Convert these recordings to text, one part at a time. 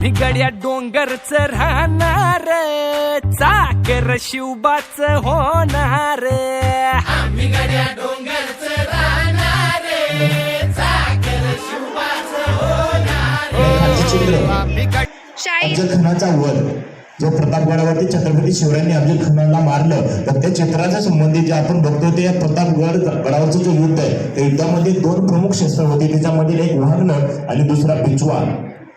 बिगड्या डोंगरच राहणार चाकर शिवबाच होणार. खालचं चित्र शाही अफजल खानाचा वध जो प्रतापगडावरती छत्रपती शिवरायांनी अफजल खानाला मारलं तर त्या चित्राच्या संबंधित जे आपण बघतो ते प्रतापगड गडावरचं जे युद्ध आहे त्या युद्धामध्ये दोन प्रमुख शस्त्र होते त्याच्यामध्ये एक वाहनक आणि दुसरा पिचवा.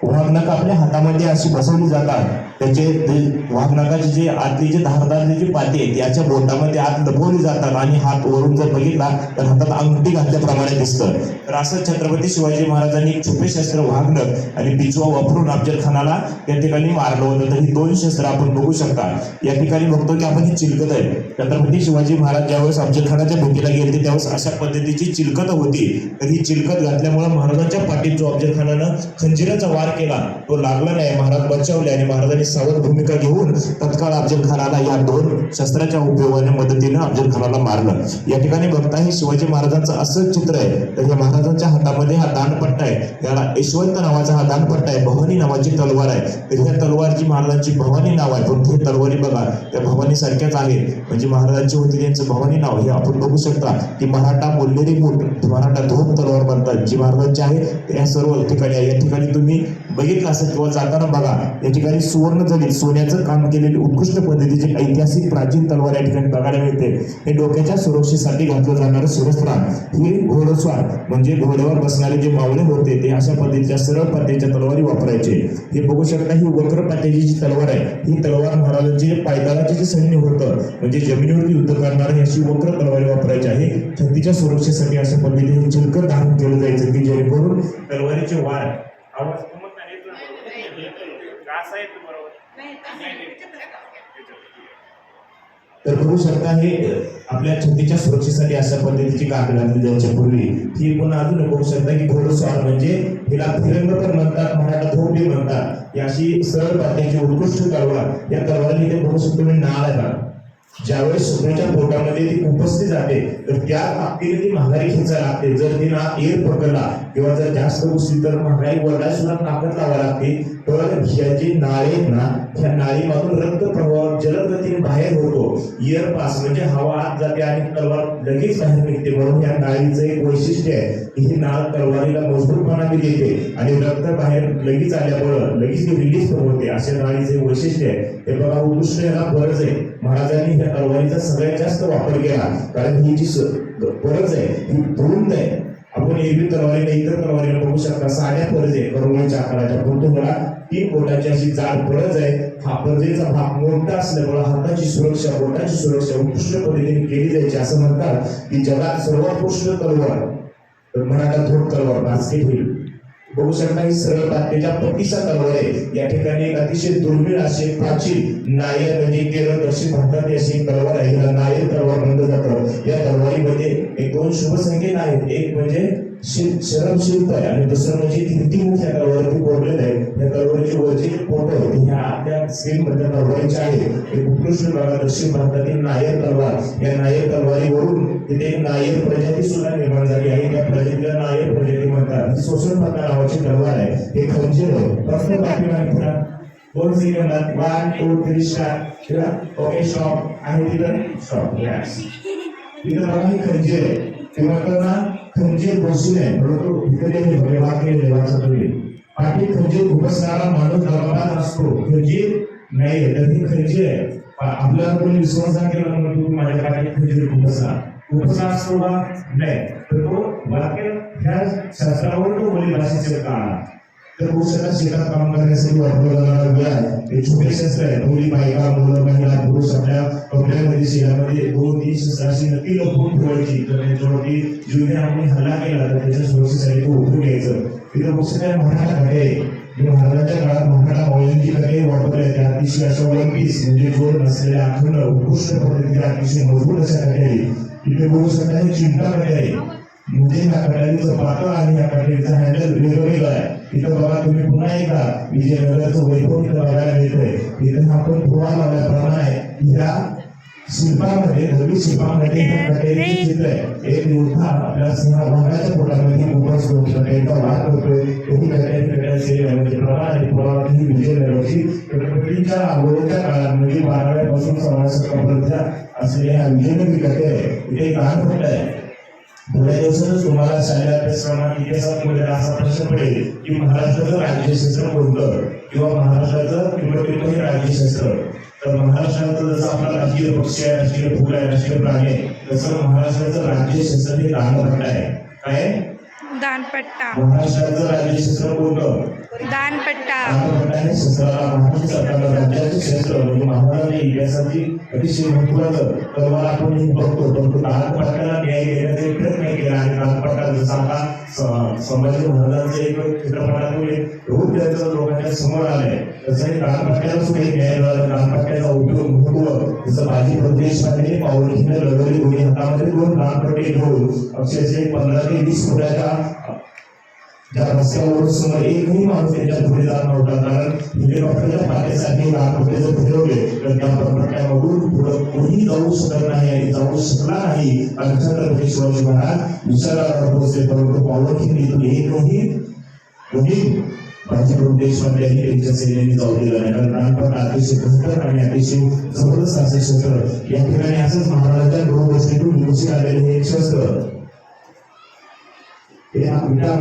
वाघनक आपल्या हातामध्ये अशी बसवली जातात. त्याचे ते जे आतली जे धारदार जे पाते आहेत याच्या बोटामध्ये आत लपवली जातात आणि हात वरून जर बघितला तर हातात अंगठी घातल्याप्रमाणे दिसतं. तर असं छत्रपती शिवाजी महाराजांनी एक छुपे शस्त्र वाघनक आणि पिचवा वापरून अफजल खानाला त्या ठिकाणी मारलं होतं. तर ही दोन शस्त्र आपण बघू शकता. या ठिकाणी बघतो की आपण ही चिलकत आहे. छत्रपती शिवाजी महाराज ज्यावेळेस अफजल खानाच्या भूकीला गेले त्यावेळेस अशा पद्धतीची चिलकत होती. तर ही चिलकत घातल्यामुळे महाराजांच्या पाठीत जो अफजल खानानं खंजिराचा वार केला. तो लागला नाही. महाराज बचावले आणि महाराजांनी सावध भूमिका घेऊन तत्काळ अफजल खानाला या दोन शस्त्राच्या उपयोगाने मदतीनं अफजल खानाला मारलं. या ठिकाणी बघता हे शिवाजी महाराजांचं असं चित्र आहे. तर हे महाराजांच्या हातामध्ये हा दानपट्टा आहे. याला यशवंत नावाचा हा दानपट्टा आहे. भवानी नावाची तलवार आहे. तर ह्या तलवारची महाराजांची भवानी नाव आहे. पण हे तलवारी बघा त्या भवानी सारख्याच आहेत. म्हणजे महाराजांची होती त्यांचं भवानी नाव. हे आपण बघू शकता की मराठा बोललेली मूठ मराठा धोम तलवार बनतात जी महाराजांची आहे त्या सर्व ठिकाणी या ठिकाणी तुम्ही बघितलं असेल किंवा जाताना बघा या ठिकाणी सुवर्ण झाली सोन्याचं काम केलेली उत्कृष्ट पद्धतीची ऐतिहासिक प्राचीन तलवार या ठिकाणी बघायला मिळते. हे डोक्याच्या सुरक्षेसाठी घातलं जाणारं सुरस्त्राण. ही घोडस्वार म्हणजे घोड्यावर बसणारे जे मावळे होते ते अशा पद्धतीच्या सरळ पद्धतीच्या तलवारी वापरायचे. हे बघू शकता ही वक्र पद्धतीची जी तलवार आहे ही तलवार महाराजांचे पायदळाचे जे सैन्य होतं म्हणजे जमिनीवरती युद्ध करणारे अशी वक्र तलवारी वापरायची आहे. छत्तीच्या सुरक्षेसाठी अशा पद्धतीने चिलकत धारण केलं जायचं की जेणेकरून तलवारीचे वार आवाज तर बघू शकता हे आपल्या छातीच्या सुरक्षेसाठी अशा पद्धतीची काकड घातली जायच्या पूर्वी. ही पण अजून बघू शकता की घोडस्वार म्हणजे हिला फिरंग पण म्हणतात मराठा धोबी म्हणतात. अशी सरळ पात्याची उत्कृष्ट तलवार या तलवारीने इथे बघू शकतो मी नाळ आहे. ज्यावेळेस स्वतःच्या पोटामध्ये ती उपस्थित जाते तर त्या ताकदीने ती महागाई खेचायला लागते. जर ती ना एअर पकडला किंवा जर जास्त गोष्टी तर महागाई वरडाय सुद्धा ताकद लावा लागते. तर ह्याची नाळे आहेत ना ह्या नाळीमधून रक्त प्रवाह जलद गतीने बाहेर होतो. इयर पास म्हणजे हवा आत जाते आणि तलवार लगेच बाहेर निघते. म्हणून या नाळीचं एक वैशिष्ट्य आहे की ही नाळ तलवारीला मजबूतपणा बी देते आणि रक्त बाहेर लगेच आल्यामुळं लगेच ती रिलीज पण होते. अशा नाळीचे वैशिष्ट्य आहे. हे बघा उत्कृष्ट याला गरज आहे. महाराजांनी ह्या तलवारीचा सगळ्यात जास्त वापर केला. कारण ही जी गरज आहे ही तुरुंत आहे. आपण एरवी तलवारीला इतर तलवारीला बघू शकता साध्या परज आहे करोडच्या आकाराच्या परंतु मला तीन बोटाची अशी जाड परज आहे. हा परजेचा भाग मोठा असल्यामुळे हाताची सुरक्षा बोटाची सुरक्षा उत्कृष्ट पद्धतीने केली जायची असं म्हणतात की जगात सर्वोत्कृष्ट तलवार. तर मराठा थोड तलवार बास्केट होईल. बघू ही सरळ तात्याच्या पतीचा तलवार आहे. या ठिकाणी एक अतिशय दुर्मिळ असे प्राचीन नायर म्हणजे केरळ दक्षिण भारतातील अशी तलवार आहे. हिला नायर तलवार म्हणलं जातं. या तलवारीमध्ये एक दोन शुभ संकेत आहेत एक म्हणजे शिल शरम शिल्प आहे आणि दुसरं म्हणजे कीर्तिमुख या तलवारीवरती कोरलेलं आहे. या तलवारीची वरचे फोटो ह्या आपल्या स्क्रीन मधल्या तलवारीचे आहेत एक उत्कृष्ट भागात दक्षिण भारतातील नायर तलवार या नायर तलवारीवरून तिथे नायर प्रजाती सुद्धा निर्माण झाली आहे. त्या प्रजातीला नायर सोशल म्हणतात नावाची तलवार आहे. हे खंजीर आहे. प्रश्न पाठीमागे पुन्हा दोन सेकंदात one two three start okay stop आहे तिथं? स्टॉप यस तिथं बघा ही खंजीर आहे. ते म्हणताना खंजीर बसून आहे. परंतु इकडे हे भगवान के तुम्ही. पाठी खंजीर उपसणारा माणूस दरबारात असतो. खंजीर नाही तर ही खंजीर आहे. आपल्याला कोणी विश्वास नाही केला म्हणून तुम्ही माझ्या पाठी खंजीर उपसा उपसा असतो का नाही. तर तो वाक्य ह्या शास्त्रावर तो बोली भाषेचे काळा तर पुरुषाला शेतात काम करण्यासाठी वापरला जाणारा व्याज हे छोटे शस्त्र आहे. मुली बायका मुलं महिला पुरुष आपल्या कपड्यामध्ये शेतामध्ये दोन तीन शस्त्राशी नक्की लपवून ठेवायची. तर त्याच्यावरती जीवने आपण हल्ला केला तर त्याच्या सुरक्षेसाठी तो उठून घ्यायचं. तिथं पुस्तक मराठा घडे हे महाराजांच्या काळात मराठा मौल्यांची कडे वापरले त्या अतिशय अशा वन पीस म्हणजे जोड नसलेल्या अखंड उत्कृष्ट पद्धतीने अतिशय मजबूत अशा घडे आहे इथे बघू चिंता घडे आहे. म्हणजे ह्या कटारीचं आणि ह्या कटारीचं हँडल वेगवेगळं आहे. इथं बघा तुम्ही पुन्हा एकदा विजयनगरचं वैभव इथं बघायला मिळतंय. इथं आपण फुवा लावल्याप्रमाणे ह्या शिल्पामध्ये दगडी शिल्पामध्ये एक प्रकारचे चित्र आहे. एक योद्धा आपल्या सिंहभागाच्या पोटामध्ये होतो त्यांचा वाद करतोय त्यांनी काहीतरी वेगळ्या म्हणजे प्रमाण आणि पुरावाची विजय मिळवची गणपतीच्या अगोदरच्या काळामध्ये बाराव्यापासून सोळाव्या असलेल्या ह्या विजय विकते इथे एक लहान आहे. थोड्या दिवसातच तुम्हाला शालेय अभ्यासक्रमात इतिहासात मध्ये असा प्रश्न पडेल की महाराष्ट्राचं राज्यशास्त्र कोणतं? किंवा महाराष्ट्राचं किंवा हे राज्यशास्त्र तर महाराष्ट्राचं जसं आपला राजकीय पक्ष आहे राजकीय फूल आहे राजकीय प्राणी आहे तसं महाराष्ट्राचं राज्यशास्त्र हे दानपट्ट आहे. काय दानपट्टा. महाराष्ट्राचं राज्यशास्त्र कोणतं? दानपट्टा. दानपट्टाने शस्त्राला महाराष्ट्र सरकारला राज्याचे शस्त्र म्हणजे महाराजांच्या इतिहासाची अतिशय महत्वाचं. तर मला आपण बघतो परंतु दानपट्ट्याला न्याय देण्याचा एक प्रयत्न केला आणि दानपट्टा जसं आता संभाजी महाराजांचं एक चित्रपटामुळे एक रूप त्याचं लोकांच्या समोर आलंय. तसं हे दानपट्ट्याला सुद्धा न्याय मिळाला दानपट्ट्याचा उपयोग महत्त्व जसं बाजी प्रदेशाने पावलीने लढवली दोन्ही हातामध्ये दोन दानपट्टे घेऊन अक्षरशः एक पंधरा ते वीस फुटाच्या त्या रस्त्यावर समोर एकही माणूस त्यांच्या पुढे जात नव्हता. कारण हेलिकॉप्टरच्या पाठीसाठी नागपूरचे जर फिरवले तर त्या पट्ट्यामधून पुढं कोणी जाऊ शकत नाही आणि जाऊ शकला नाही. आणि छत्रपती शिवाजी महाराज विचाराला पोहोचले परंतु पावलखिंडीतून एकही कोणी भाजी यांनी त्यांच्या जाऊ दिलं नाही. कारण लहानपण अतिशय घटक आणि अतिशय जबरदस्त असे शस्त्र या ठिकाणी असंच महाराजांच्या दोन गोष्टीतून आलेले हे शस्त्र. हे हा विटा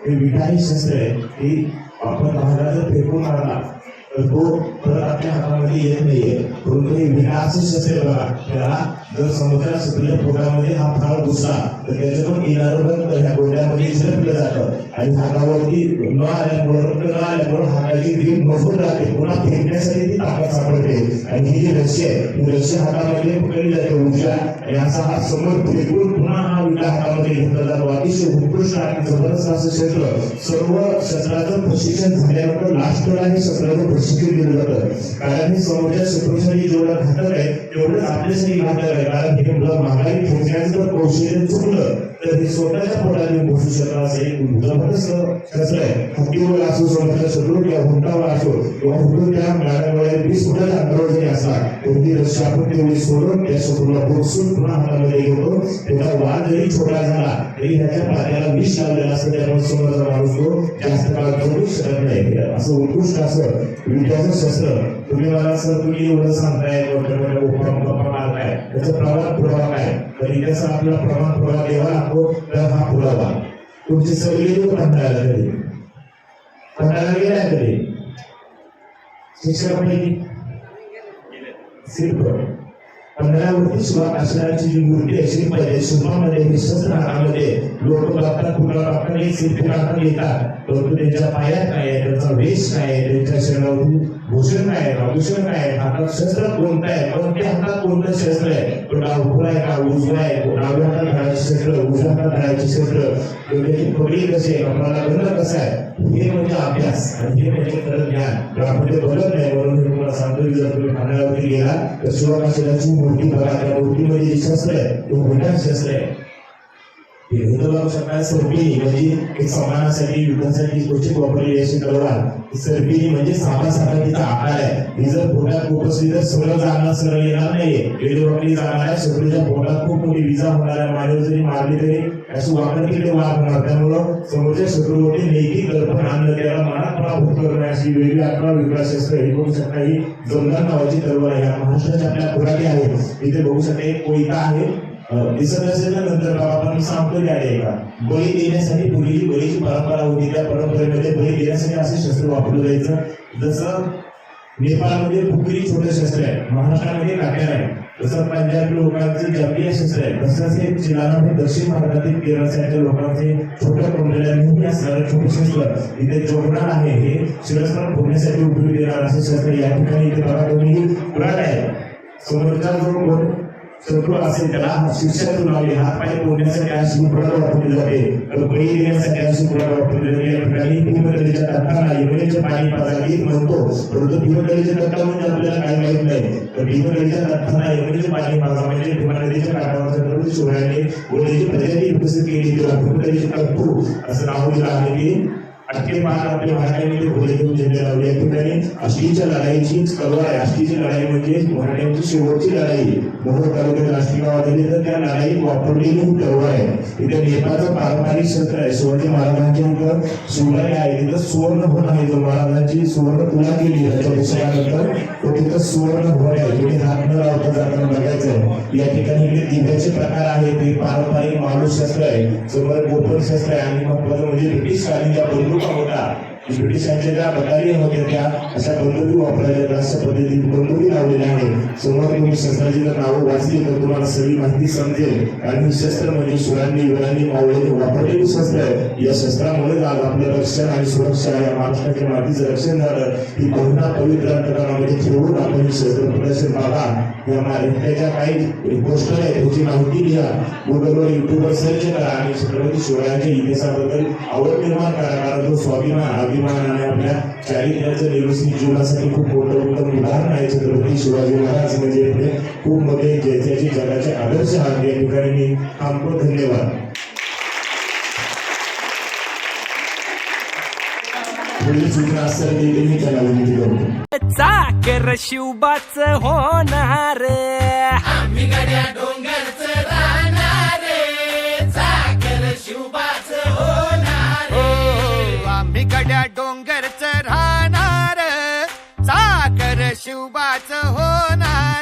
हे विटा शस्त्र आहे की आपण महाराज जर फेकून आणणार तर तो आपल्या हातामध्ये येत नाहीये. परंतु हे विटा असं बघा. त्याला जर समुद्रात पोटामध्ये हा फाळ घुसला तर त्याच्यातून येणारं रक्त ह्या गोड्यामध्ये झिरपलं जातं. आणि हातावरती न रक्त न हाताची मजबूत राहते. पुन्हा फेकण्यासाठी ती ताकद सापडते. आणि ही जी आहे ही हातामध्ये पकडली जाते ऊर्जा. आणि असा हा समोर फेकून पुन्हा हा विटा हातामध्ये घेतला जातो. अतिशय उत्कृष्ट आणि जबरदस्त असं क्षेत्र. सर्व शस्त्राचं प्रशिक्षण झाल्यानंतर लास्ट हे शस्त्राचं प्रशिक्षण दिलं जातं. कारण हे समोरच्या शत्रूसाठी जेवढा घातक आहे तेवढंच आपल्यासाठी घातक आहे. कारण हे मुलं महागाई ठेवण्याचं जर कौशल्य चुकलं तर हे स्वतःच्या पोटाने बसू शकणार असं एक जबरदस्त शस्त्र आहे. हत्तीवर असो स्वतःच्या शत्रू किंवा हुंटावर असो किंवा हुंटून त्या मिळाल्यामुळे वीस फुटाच्या अंतरावर जरी असला कोणती ती रस्सी आपण तेवढी सोडून त्या शत्रूला बोसून पुन्हा हातामध्ये घेतो त्याचा वाद जरी छोटा झाला तरी त्याच्या पात्याला विष लावलेला असतं त्यामुळे समोरचा माणूस तो जास्त काळ करू शकत नाही. असं उत्कृष्ट असं विद्याचं शस्त्र. तुम्ही मला सर तुम्ही एवढं सांगताय मारताय त्याचं प्रमाण पुरावा काय तर इतिहास आपला प्रमाण पुरावा द्यावा लागतो तर हा पुरावा. तुमची सगळी लोक कंटाळला कधी कंटाळला गेलाय कधी? शिक्षकापैकी? शिल्प पंधरावरती जी मूर्ती आहे लोक बघतात बघतात एक येतात परंतु त्यांच्या पायात काय आहे त्यांचा वेश काय आहे त्यांच्या शरीरावरती भूषण काय आहे आभूषण काय आहे हातात शस्त्र कोणतं आहे कोणत्या हातात कोणतं शस्त्र आहे तो डावखुरा आहे का उजवा आहे डाव्या हातात घालायचे शस्त्र उजव्या हातात घालायचे शस्त्र डोक्याची पगडी कशी आहे कपडाला गंध कसा आहे हे म्हणजे अभ्यास आणि हे म्हणजे खरं ज्ञान नाही म्हणून मी तुम्हाला सांगतो की जर तुम्ही ठाण्यावरती गेला तर शिवकाशीची मूर्ती बघा त्या मूर्तीमध्ये जे शस्त्र आहे तो शस्त्र आहे. हे हिंदू शकणार म्हणजे एक समानासाठी युद्धासाठी गोष्टी अशी तलवार म्हणजे सापासारखा तिचा आकार आहे. ही जर पोटात खूप असली तर सरळ जाणार सरळ येणार नाहीये. वेळोवाकडी जाणार आहे शत्रूच्या पोटात खूप मोठी विजा होणार आहे. मानव जरी मारली तरी असं वाकड तिकडे वाघ त्यामुळं समोरच्या शत्रूवरती नैतिक कल्पना आणलं त्याला मनात पराभूत करणं अशी वेगळी अकरा विकरा शस्त्र हे बघू शकता ही जमदार नावाची तलवार आहे. या महाराष्ट्राच्या आपल्या खुराकी आहे इथे बघू शकता एक कोयता आहे. अं, दिसत असेल तर नंतर बाबा आपण मी सांगतो की आहे का बळी देण्यासाठी पूर्वीची बळीची परंपरा होती. त्या परंपरेमध्ये बळी देण्यासाठी असे शस्त्र वापरलं जायचं. जसं नेपाळमध्ये फुकरी छोटे शस्त्र आहे. महाराष्ट्रामध्ये काट्यार आहे. जसं पंजाबी लोकांचे जपीय शस्त्र आहे तसंच हे चिलाना हे दक्षिण भारतातील केरळ साईडच्या लोकांचे छोट्या कोंबड्याला नेहमी असणारे छोटे शस्त्र इथे जोडणार आहे. हे शिरस्त्र फोडण्यासाठी उपयोगी देणार असं शस्त्र या ठिकाणी इथे बघा तुम्ही ब्लड आहे समोरचा जो कोण शत्रू असेल त्याला पाय अशी उपरात वापरली जाते. तर बळी देण्यासाठी अशी वापरली जाते. या ठिकाणी यमुनेचे पाणी पाजावी म्हणतो. परंतु भीमगडीच्या म्हणजे आपल्याला काही माहीत नाही. तर भीमगडीच्या तटाला यमुनेचे पाणी पाजा म्हणजे भीमा काठावर छत्रपती शिवरायांनी गोडीची प्रजाती विकसित केली. तिला असं नाव दिलं आहे. की आष्टी महाल आपल्या मराठ्यांनी घोडे लावले या ठिकाणी आष्टीच्या लढाईची तलवार आहे. आष्टीची लढाई म्हणजे महाराजांची शेवटची लढाई. मोहोळ तालुक्यात आष्टी गावात आली तर त्या लढाईत वापरलेली ही तलवार आहे. इथे नेपाळचं पारंपरिक क्षेत्र आहे. शिवाजी महाराजांच्या इथं शिवराई आहे. तिथं सुवर्ण होत आहे. जो महाराजांची सुवर्ण पुन्हा केली त्याच्या पुस्तकानंतर तो तिथं सुवर्ण होत आहे. तुम्ही हात न लावता जाताना बघायचं या ठिकाणी इकडे दिव्याचे प्रकार आहे ते पारंपरिक माणूस शस्त्र आहे. समोर गोपन शस्त्र आहे. आणि महत्वाचं म्हणजे ब्रिटिश कालीन बंदुका होता ब्रिटिशांच्या ज्या बटालियन होत्या त्या अशा बंदुकी वापरायच्या अशा पद्धतीने बंदुकी लावलेल्या आहेत. समोर तुम्ही शस्त्राची जर नावं वाचली तर तुम्हाला सगळी माहिती समजेल. आणि शस्त्र म्हणजे सुरांनी युरांनी मावळ्यांनी वापरलेली शस्त्र आहे. या शस्त्रामुळे आज आपलं रक्षण आणि सुरक्षा या महाराष्ट्राच्या मातीचं रक्षण झालं. ही बहुना पवित्र अंतकरणामध्ये ठेवून आपण हे शस्त्र प्रदर्शन बघा या महाराष्ट्राच्या काही गोष्ट आहे त्याची माहिती लिहा गुगलवर युट्यूबवर सर्च करा आणि छत्रपती शिवरायांच्या इतिहासाबद्दल आवड निर्माण करा. कारण तो स्वाभिमान आणि आपल्या चारित्र्याचं निर्वसित जीवनासाठी खूप मोठं उत्तम उदाहरण आहे छत्रपती शिवाजी महाराज. म्हणजे आपले खूप मोठे जैत्याचे जगाचे आदर्श आहेत या ठिकाणी मी थांबतो. धन्यवाद. पुढील सूचना असेल ती मी विनंती करतो चाकर शिवबाच होणार. शिवबाच होणार.